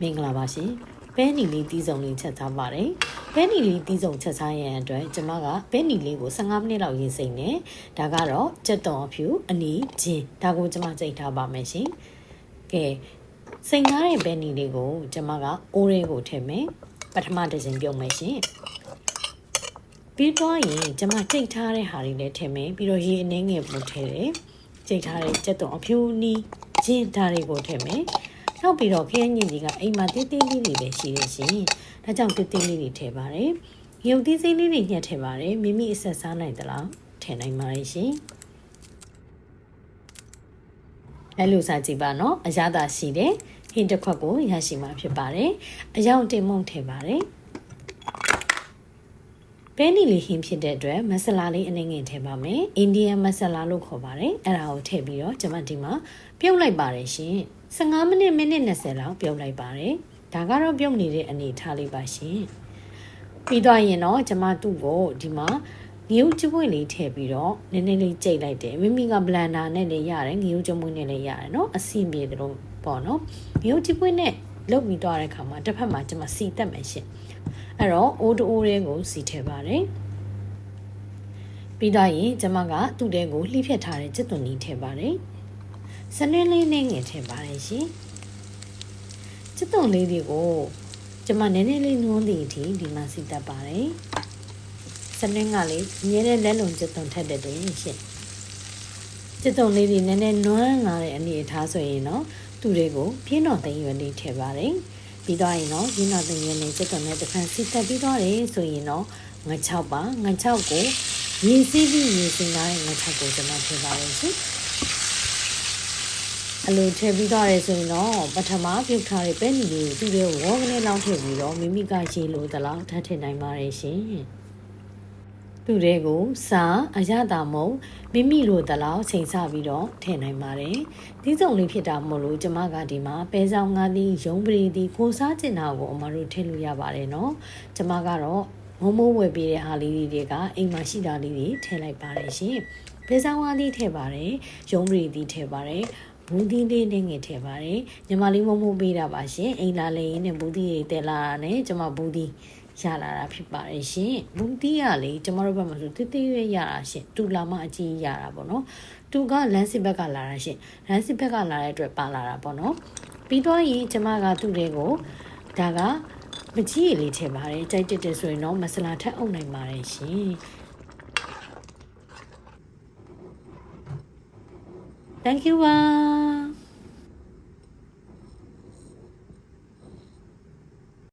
မင်္ဂလာပါရှင်ပဲနီလေးတီးစုံလေးချက်ထားပါတယ်ပဲနီလေးတီးစုံချက်စားရန်အတွက်ကျွန်မကပဲနီလေးကို15မိနစ်လောက်ရေးစိမ့်နေဒါကတော့ကြက်သွန်အဖြူအနီချင်းဒါကိုကျွန်မကြိတ်ထားပါမယ်ရှင်ကဲစိမ့်ထားတဲ့ပဲနီလေးကိုကျွန်မကအိုးရဲကိုထည့်မယ်ပထမတစ်ချိန်ပြုတ်မယ်ရှင်ပြီးတော့ရင်ကျွန်မကြိတ်ထားတဲ့ဟာတွေလည်းထည့်မယ်ပြီးတော့ရေအနှဲငယ်ပို့ထည့်တယ်ကြိတ်ထားတဲ့ကြက်သွန်အဖြူနီချင်းဒါတွေကိုထည့်မယ် နောက်ပြီးတော့ခရမ်းညင်ကြီးကအိမ်မှာတေးသေးလေးတွေပဲရှိတယ်ရှင်။ဒါကြောင့်တေးသေးလေးတွေထည့်ပါတယ်။ရုပ်သီးစိမ်းလေးတွေညှက်ထည့်ပါတယ်။မိမိအဆက်စားနိုင်သလားထည့်နိုင်ပါတယ်ရှင်။အဲလိုစားကြည့်ပါနော်။အရသာရှိတယ်။ဟင်းတစ်ခွက်ကိုရရှိမှာဖြစ်ပါတယ်။အယောင်တင်မုံထည့်ပါတယ်။ ပဲနီလေးဟင်းဖြစ်တဲ့အတွက်မဆလာလေးအနှငယ်ထည့်ပါမယ်။အိန္ဒိယမဆလာလို့ခေါ်ပါတယ်။အဲ့ဒါကိုထည့်ပြီးတော့ကျွန်မဒီမှာပြုတ်လိုက်ပါတယ်ရှင်15မိနစ်မိနစ်20လောက်ပြုတ်လိုက်ပါတယ်ဒါကတော့ပြုတ်နေတဲ့အနေထားလေးပါရှင်ပြီးတော့ရင်တော့ကျွန်မသူ့ကိုဒီမှာငရုတ်ကျွေးလေးထည့်ပြီးတော့နည်းနည်းလေးကြိတ်လိုက်တယ်မိမိကဘလန်ဒါနဲ့လည်းရတယ်ငရုတ်ကျွေးနဲ့လည်းရတယ်နော်အစီမြေတို့ပေါ့နော်ငရုတ်ကျွေးနဲ့ လုတ်ပြီးတော့တဲ့ခါမှာတစ်ဖက်မှာကျွန်မစီတက်မယ်ရှင်အဲ့တော့အိုးတိုးလေးကိုစီထည့်ပါတယ်ပြီးတော့ရင်ကျွန်မကသူ့တဲကိုလှိဖြတ်ထားတဲ့ကျက်သွန်ကြီးထည့်ပါတယ်စနင်းလေးနဲ့ငယ်ထည့်ပါတယ်ရှင်ချစ်တုံလေးတွေကိုကျမနည်းနည်းလေးနွန်းသည်အထိဒီမှာစီတက်ပါတယ်စနင်းကလေအမြဲတမ်းလက်လုံချစ်တုံထက်တဲ့တယ်ရှင်ချစ်တုံလေးတွေနည်းနည်းနွမ်းလာတဲ့အနေအထားဆိုရင်တော့ သူတွေကိုပြင်းတော်သိမ်းရွယ်လေးထည့်ပါတယ်ပြီးတော့ရင်တော့ပြင်းတော်သိမ်းရွယ်လေးချစ်တုံနဲ့တစ်ခါစီတက်ပြီးတော့တယ်ဆိုရင်တော့ငါ6ပါငါ6ကိုရေစီးပြီးရေစင်လာတဲ့ငါ6ကိုကျွန်တော်ထည့်ပါမယ်ရှင်အလိုထည့်ပြီးသွားတယ်ဆိုရင်တော့ပထမပြုတ်ထားတဲ့ပဲနီလေးကိုသူ့ရဲ့ဝေါကနေလောင်းထည့်ပြီးတော့မိမိကရေလိုသလားထပ်ထည့်နိုင်ပါတယ်ရှင် သူ့တဲ့ကိုစာအရတာမုံမိမိလိုသလားချိန်ဆပြီးတော့ထည့်နိုင်ပါတယ်ဒီစုံလေးဖြစ်တာမို့လို့ကျမကဒီမှာပဲဆောင်ငါးသီးရုံးပရီသီးကိုစားကျင်တာကိုအမတို့ထည့်လို့ရပါတယ်နော်ကျမကတော့မုံမိုးဝယ်ပေးတဲ့ဟာလေးတွေကအိမ်မှာရှိတာလေးတွေထည့်လိုက်ပါတယ်ရှင်ဘဲဆောင်ဝါးသီးထည့်ပါတယ်ရုံးပရီသီးထည့်ပါတယ်ဘူးသီးလေးနဲ့ငယ်ထည့်ပါတယ်ညီမလေးမမိုးပေးတာပါရှင်အိမ်လာလေရင်နဲ့ဘူးသီးတွေတက်လာတာနဲ့ကျမဘူးသီး ရလာတာဖြစ်ပါတယ်ရှင်ဘူးသီးကလေကျမတို့ဘက်မှာဆိုတိတိရွရတာရှင်တူလာမှအကြီးရတာပေါ့နော်တူကလမ်းစစ်ဘက်ကလာတာရှင်လမ်းစစ်ဘက်ကလာတဲ့အတွက်ပါလာတာပေါ့နော်ပြီးတော့ရင်ကျမကသူ့တွေကိုဒါကမကြီးရလေးထည့်ပါတယ်ကြိုက်တက်တယ်ဆိုရင်တော့မဆလာထက်အုပ်နိုင်ပါတယ်ရှင် Thank you ပါ